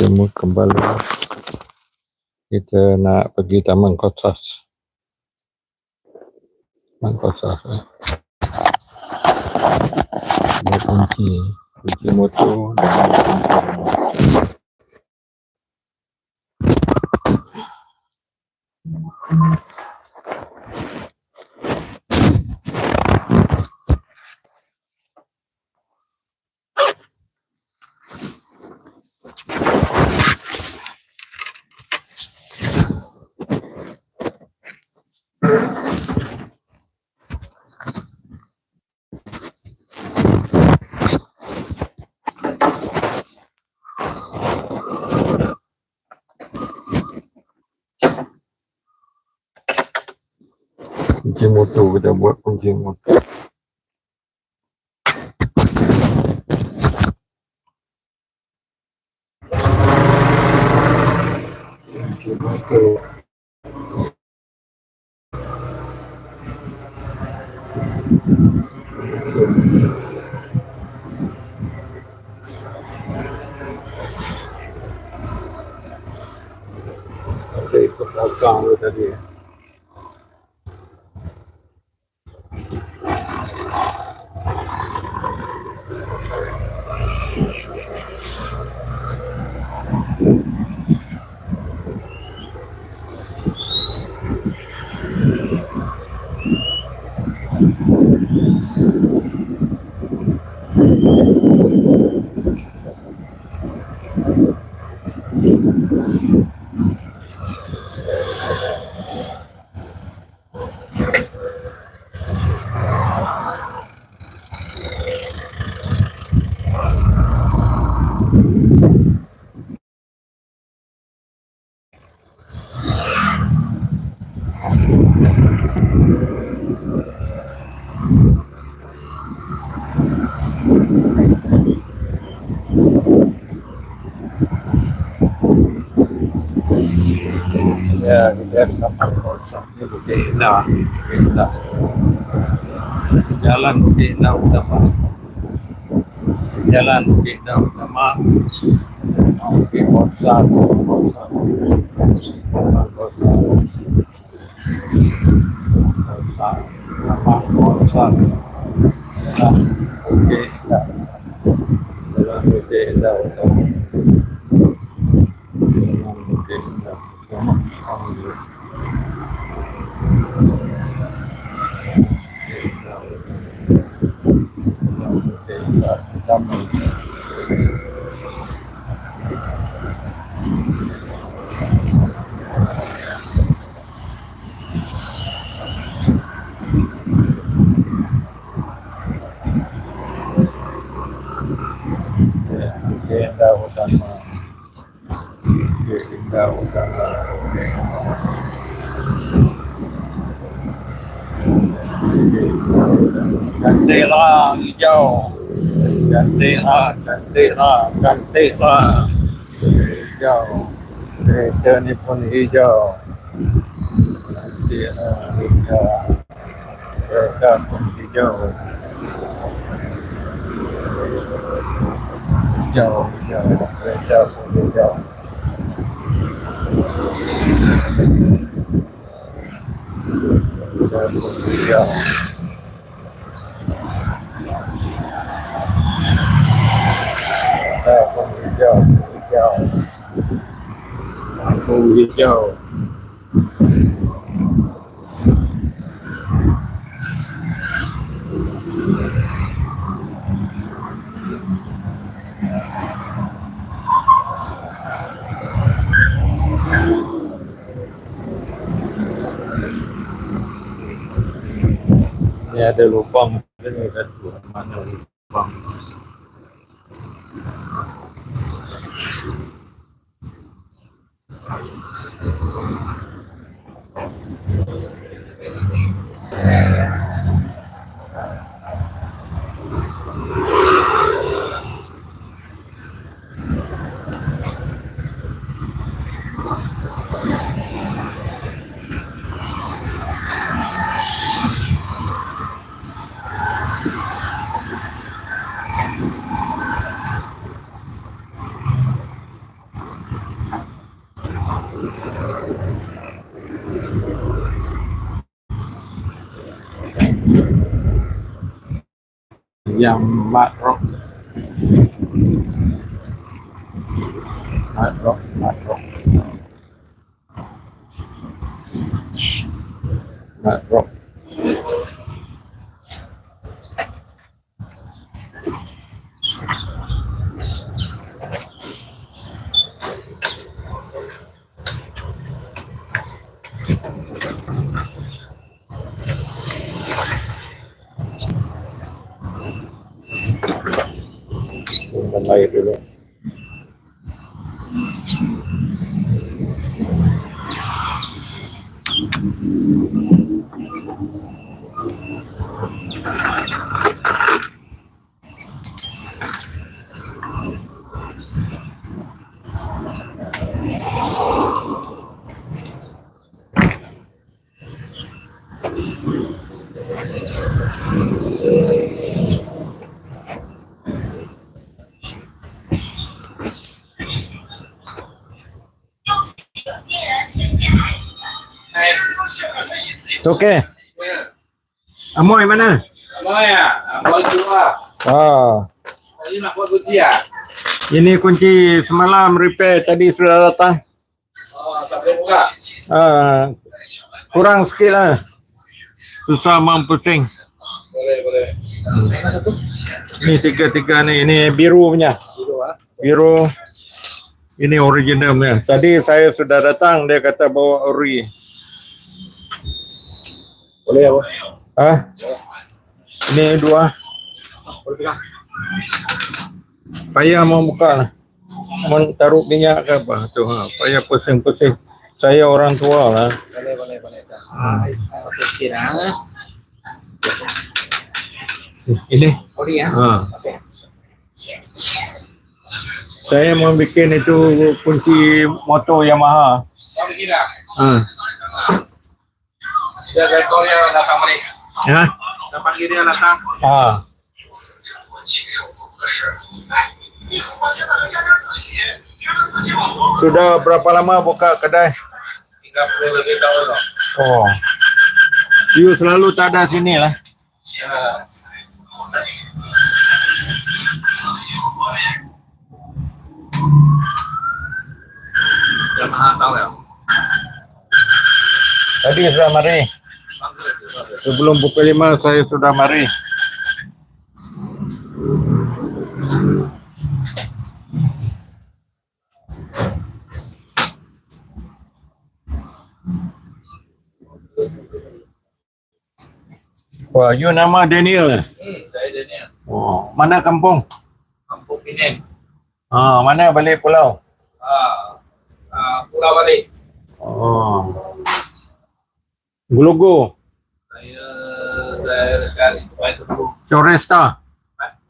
bertemu kembali. Kita nak pergi Taman Kotas Taman Kotas eh. ada kunci. Kunci motor dan kunci kunci motor kita buat kunci motor kunci motor ada ikut belakang tu tadi Kita sama kosong ni Bukit Indah. Bukit Indah. Jalan Bukit Indah Utama. Jalan Bukit Indah Utama. Bukit Korsas. Korsas. Korsas. Korsas. Nama Korsas. Jalan Bukit Indah. Jalan Bukit Indah Utama. Cantiklah, cantiklah, cantiklah Hijau Kereta ni pun hijau Cantiklah hijau Kereta pun hijau Hijau, hijau Kereta pun hijau Kereta pun hijau Kereta pun hijau Hijau Lampu hijau Ni ada lubang Ni kan Yamaro. Maro, Maro. Maro. Thank you. Air dulu. Okey. Amoy mana? Amoy ah, amoy keluar. Ah, Tadi nak buat kunci ah. ini kunci semalam repair tadi sudah datang. Oh, tak boleh buka. Ah, kurang sikit lah. Susah mampu pusing. Boleh, boleh. Ini tiga-tiga ni. Ini biru punya. Dulu ah. Biru. Ini original punya. Tadi saya sudah datang. Dia kata bawa ori. Boleh bos. Ah, ini dua. Boleh pegang. Payah mau buka lah. Mau taruh minyak ke apa. Tu, ha. Payah pusing-pusing. Saya orang tua lah. Boleh, boleh, boleh. Okey sikit ah. Ini. Boleh ya. Ha. Okey. Saya mau bikin itu kunci motor Yamaha. Ha. Saya saya call dia datang balik. Ya. Dapat dia datang. Ha. Sudah berapa lama buka kedai? 30 lebih tahun loh. Oh. You selalu tak ada sini lah. Ya. Yamaha tahu ya. Tadi sudah mari. Sebelum pukul lima saya sudah mari. Wah, you nama Daniel. eh? Hmm, saya Daniel. Oh, mana kampung? Kampung Pinen. Ah, mana balik pulau? Ah, ah, Pulau Balik. Oh. Gulugu, Terhubung. Coresta.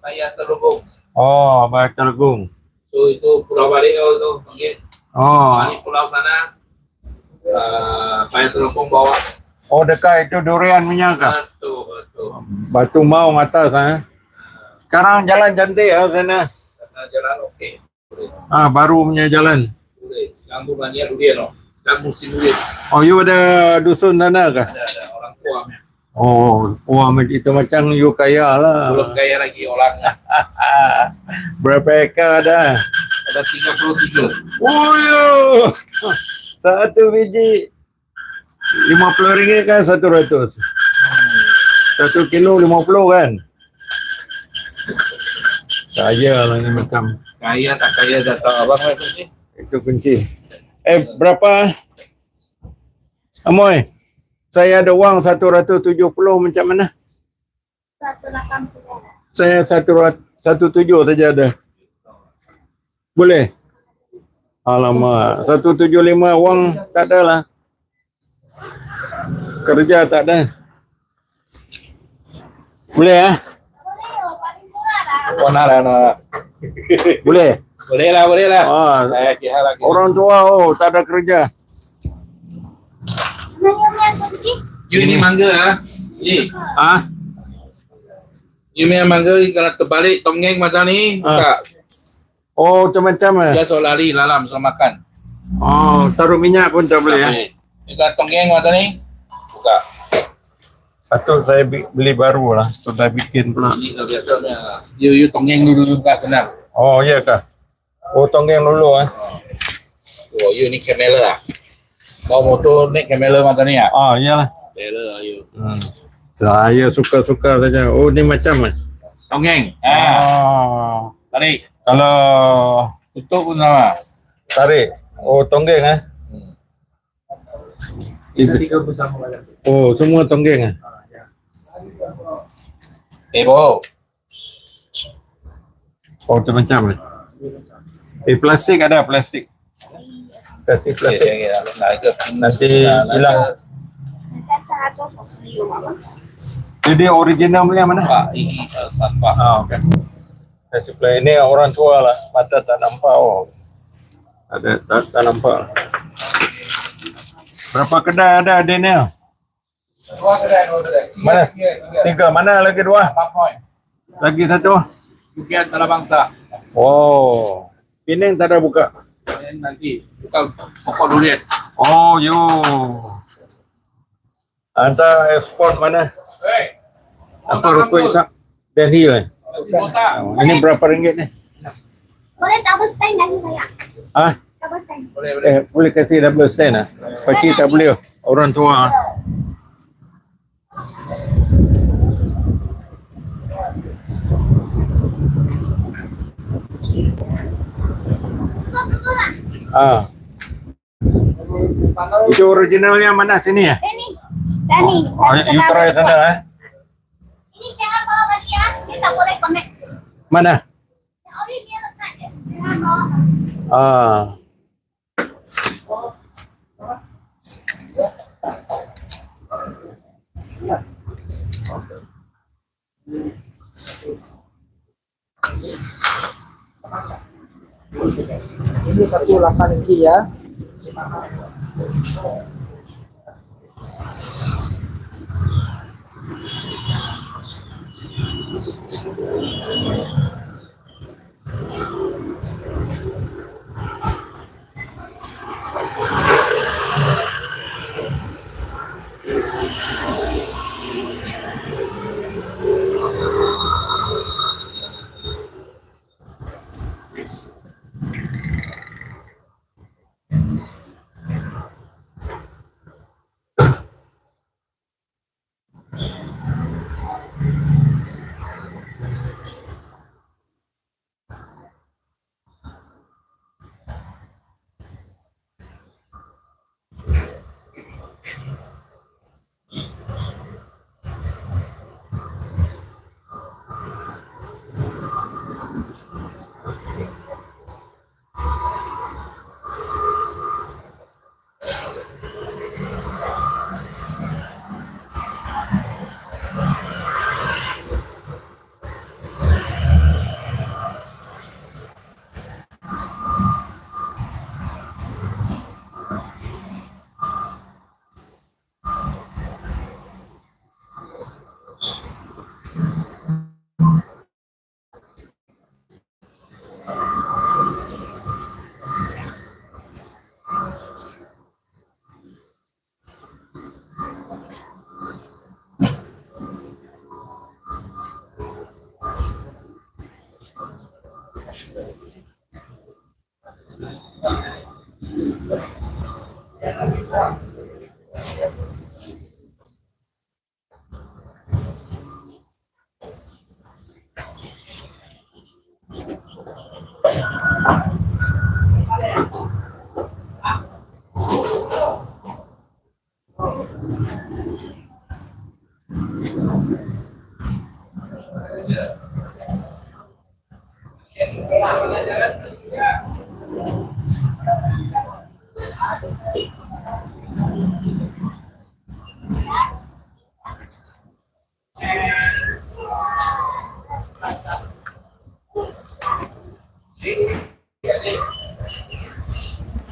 Saya terhubung. Oh, Baik Tergung. So itu Pulau Balik kalau tu panggil. Oh, Balik pulau sana. Uh, Baik Terhubung bawa. oh dekat itu durian minyak kah? Betul, betul. Batu Maung atas ha. Sekarang jalan cantik ah sana. Jalan okey. Ah baru punya jalan. Boleh. Sekarang tu banyak durian. Sekarang musim durian. Oh you ada dusun sana kah? Ada ada punya. Oh, wah itu macam you kaya lah. Belum kaya lagi orang. Berapa ekar ada? Ada 33. Oh yo. Satu biji lima puluh ringgit kan satu ratus. Satu kilo lima puluh kan? Saya lah ni macam Kaya tak kaya dah tahu abang lah kunci. itu kunci. Eh berapa? Amoy, saya ada uang satu ratus tujuh puluh macam mana? satu delapan puluh. Saya satu rat- satu tujuh saja ada. Boleh? Alamak, satu tujuh lima uang tak ada lah. Kerja tak ada. Boleh ah? Boleh lah. Nara nara. Boleh. Boleh lah, boleh lah. Ah, Saya kira lagi. orang tua oh tak ada kerja. Nanya yang kunci. You ni mangga ah. Ni. Ah, You punya mangga kalau terbalik tonggeng macam ni, Ah. buka. oh macam-macam ah. Dia soal lari dalam sama makan. Oh, taruh minyak pun tak boleh ya. Ni kan tonggeng macam ni. Buka. Patut saya beli baru lah. Sudah bikin pula. Ini dah biasanya. You you tonggeng dulu buka senang. Oh, ya kah? Oh, tonggeng dulu eh. Oh, you ni kamera lah. Mau motor naik kamera macam ni ah. Ah, iyalah. Kamera you. Hmm. Saya suka-suka saja. Oh, ni macam eh. Tonggeng. Ah, Ah. tarik. Kalau Tutup pun sama. tarik. Oh, tonggeng eh. Hmm. Tiga bersama Oh, semua tonggeng eh. Eh, bo. Oh, tu macam eh. Eh, plastik ada plastik kasih kelas. Nanti hilang. Jadi original punya mana? Pak I Pak Ah okey. Saya supply ini orang tua lah, mata tak nampak. Oh. Ada tak, tak nampak. Berapa kedai ada Daniel? Dua kedai, dua kedai. Mana? Tiga, mana lagi dua? Lagi satu. Bukit Tanah Bangsa. Oh. Wow. Pening tak ada buka. Dan nanti buka pokok durian. Oh, you. Anta ekspor mana? Hei, Apa rukun isak? Delhi eh. Oh, ini berapa ringgit ni? Boleh double stand lagi saya. Ah, Double stand. Boleh, boleh. eh boleh kasih double stand ah. Pakcik tak boleh. Orang tua. ah. Ah. Itu originalnya mana sini ya? Eh ni. Saya ni. Oh, you try sana eh. Ini jangan bawa mati ya. Ini tak boleh connect. Mana? Yang ori dia letak je. Jangan bawa. Ah. Ini satu lapan inci ya.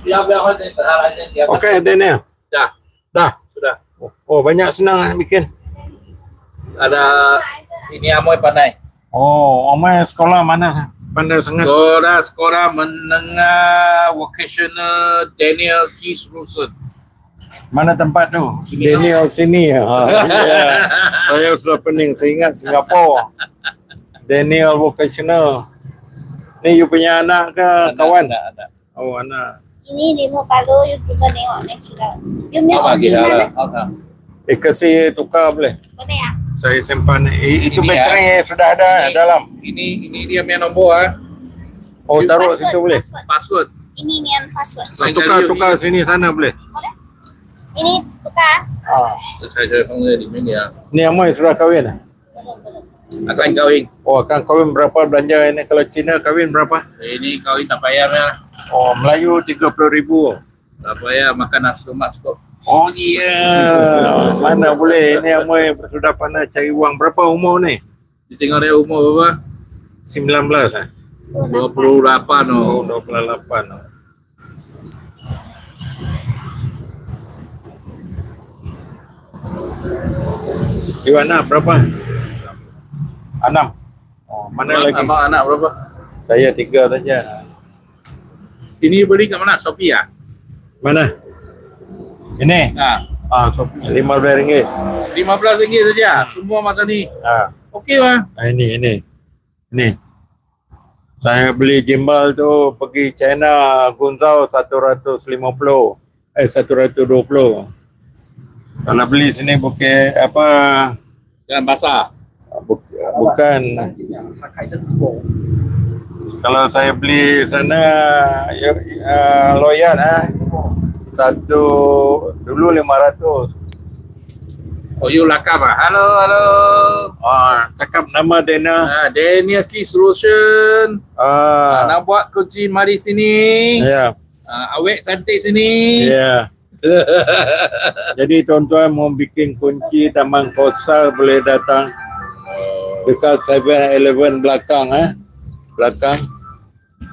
Biar aja, terang aja. Biar Okey, ada ni. Dah, Dah. sudah. Oh, banyak senang ah bikin. Ada ini amoy pandai. Oh, Omai sekolah mana? Pandai sangat. Sekolah sekolah menengah vocational Daniel Keys Wilson. Mana tempat tu? Sini Daniel sini. Ha, ya. Saya sudah pening. Saya ingat Singapura. Daniel Vocational. Ni you punya anak ke kawan? Ada, ada. Oh, anak. Ini demo kalau you cuba tengok next sudah. You milk Apa lagi lah. Ada. Eh, kasih tukar boleh? Boleh ya? Saya simpan. Eh, itu Ini, bateri sudah ada Ini- dalam. Ini ini dia punya nombor ah. Oh, taruh Password, situ boleh? Password. Password. Ini nian password. Ah, tukar, tukar sini sana boleh? Boleh? Ini tukar. Ah. Saya saya panggil di sini ya. Ni Amoy sudah kahwin? ah? Akan kahwin. Oh, akan kahwin berapa belanja ini? Kalau Cina kahwin berapa? Ini kahwin tak payah ya. Oh, Melayu 30 ribu. Tak payah makan nasi lemak cukup. Oh iya, mana boleh ini Amoy sudah pandai cari uang. Berapa umur ni? Ditengok dia umur berapa? 19 ah. 28 Oh, oh. 28. oh. You anak berapa? Enam. Oh, mana lagi? Abang anak berapa? Saya tiga saja. Ini beli kat mana? Shopee ah? Mana? Ini? Ha. Ah, belas ringgit. RM15 saja. Semua macam ni. Ah, Okey mah. ah, ini, ini. Ini. Saya beli gimbal tu pergi China Gunzau 150. Eh, 120. Kalau beli sini bukan apa Jangan basah. bu- bukan pakai tersebut. Kalau saya beli sana ya, uh, loyal ah satu dulu 500 Oh, you lakam ah. Halo, halo. ah cakap nama Dena Ah, Daniel Key Solution. Ah, ah nak buat kunci mari sini. ya Ah, awek cantik sini. ya jadi tuan-tuan mau bikin kunci taman kosa boleh datang dekat 7-Eleven belakang eh belakang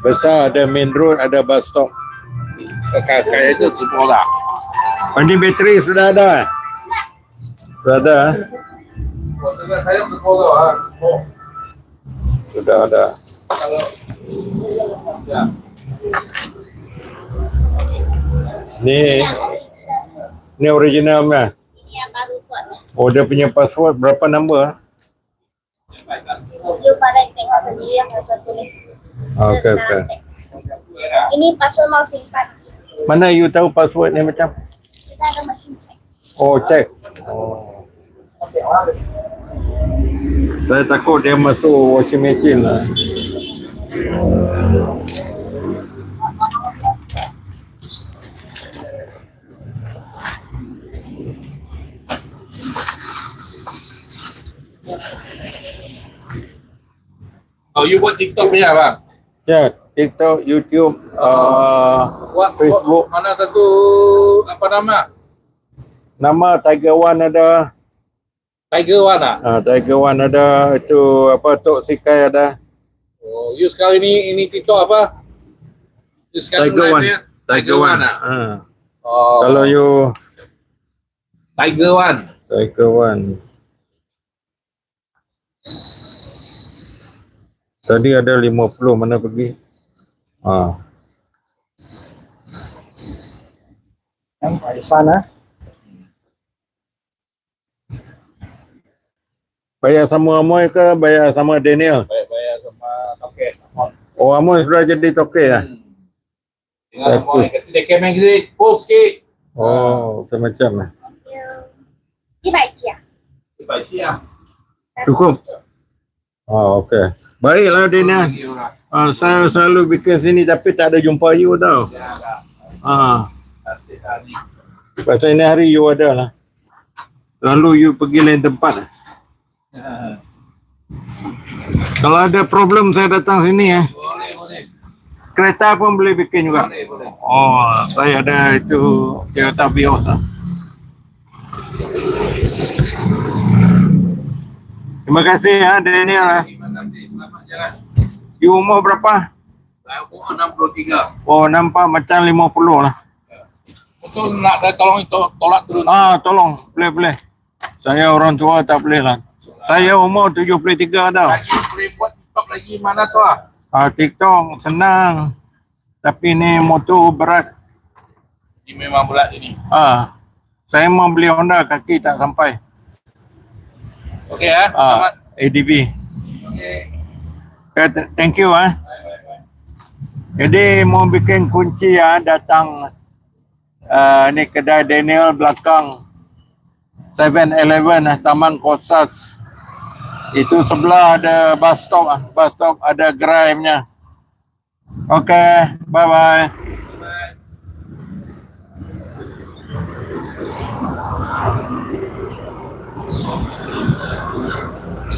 besar ada main road ada bus stop Kayak itu semua lah. Ini bateri sudah ada eh? sudah ada eh? Sudah ada ni ni originalnya buat. oh dia punya password berapa nombor You pandai tengok sendiri yang saya tulis. Okey, okey. Ini password mau simpan. mana you tahu password ni macam Kita ada mesin cek. oh check oh saya takut dia masuk washing machine lah Oh, you buat TikTok punya bang? ya TikTok YouTube uh, Buat Facebook. mana satu apa nama? nama Tiger One ada Tiger One ah. uh, Tiger One ada itu apa Tok Sikai ada Oh, you sekarang ini ini TikTok apa? You sekarang Tiger One ya? Tiger One ah. uh. Oh, kalau you Tiger One. Tiger One Tadi ada 50 mana pergi? Ha. Yang Pak Ihsan eh? Bayar sama Amoy ke bayar sama Daniel? Bayar, bayar sama Tokek. Oh Amoy sudah jadi Tokek okay, lah. Eh? Hmm. Dengan Amoy, kasi dia kemen kita, full sikit. Oh, macam macam lah. Eh? Ini Pak Cia. Ya. Ini Pak Cia. Ya. Cukup. Cukup. Oh, okey. Baiklah Daniel. Ah, saya selalu bikin sini tapi tak ada jumpa you tau. Ah, Kasih hari. pasal ini hari you ada lah. Lalu you pergi lain tempat. Kalau ada problem saya datang sini ya. Boleh, boleh. Kereta pun boleh bikin juga. Boleh, boleh. Oh, saya ada itu Toyota Vios lah. Terima kasih ya Daniel lah. Terima kasih. Selamat jalan. You umur berapa? Saya umur 63. Oh, nampak macam 50 lah. Betul nak saya tolong itu tolak turun. Ah, tolong. Boleh, boleh. Saya orang tua tak boleh lah. Saya umur 73 tau. Lagi boleh buat TikTok lagi mana tu ah? Ah, TikTok senang. Tapi ni motor berat. Ini memang berat ini. Ah, saya mau beli Honda kaki tak sampai. Okey ya. Selamat. Ah, ADB. Okey. Okay, th- thank you ah. Jadi mau bikin kunci ah datang uh, ni kedai Daniel belakang 7-Eleven ah, Taman Kosas. Itu sebelah ada bus stop ah. Bus stop ada gerai-nya. Okay, bye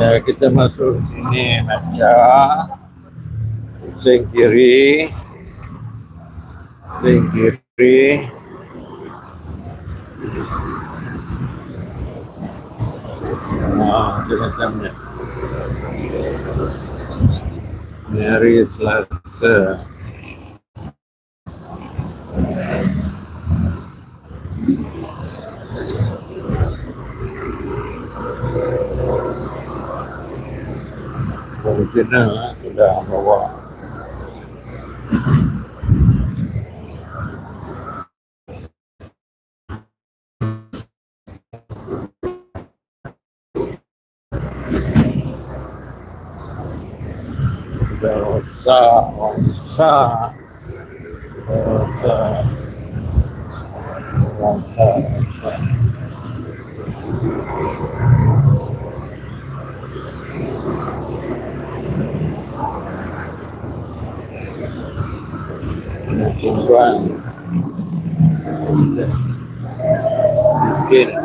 Ya, kita masuk sini macam pusing kiri pusing kiri. Ah, itu macamnya Ini hari Selasa Filipina ah, sudah bawa. Sudah rosa, rosa, rosa, rosa, rosa. Tuan bikin ya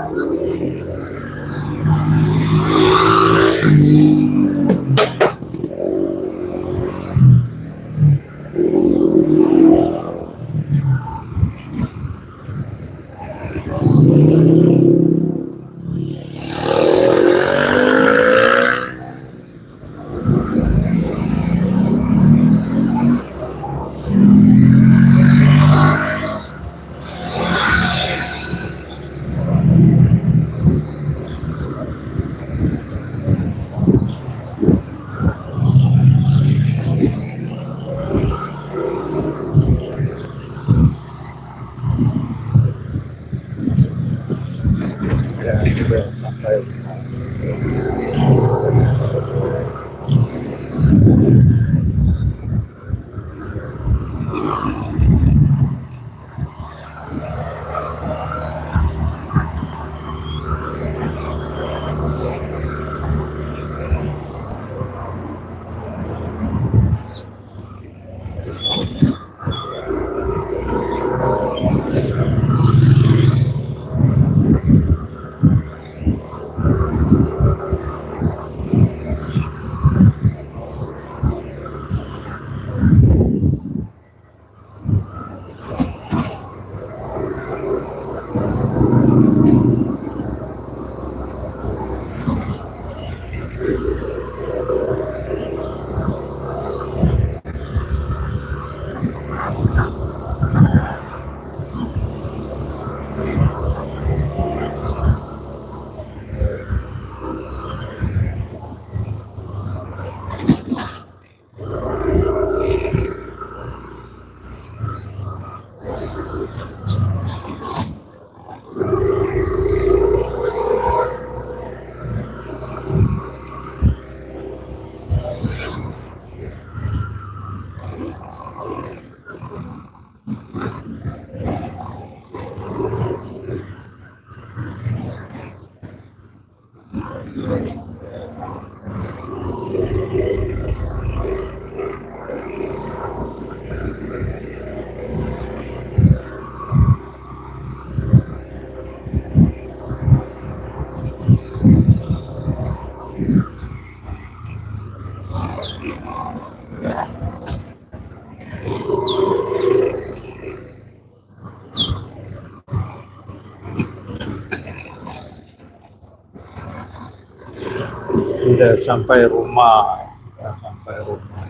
sudah sampai rumah. Sudah sampai rumah.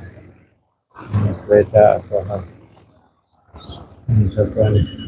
Kereta apa? Ini ni?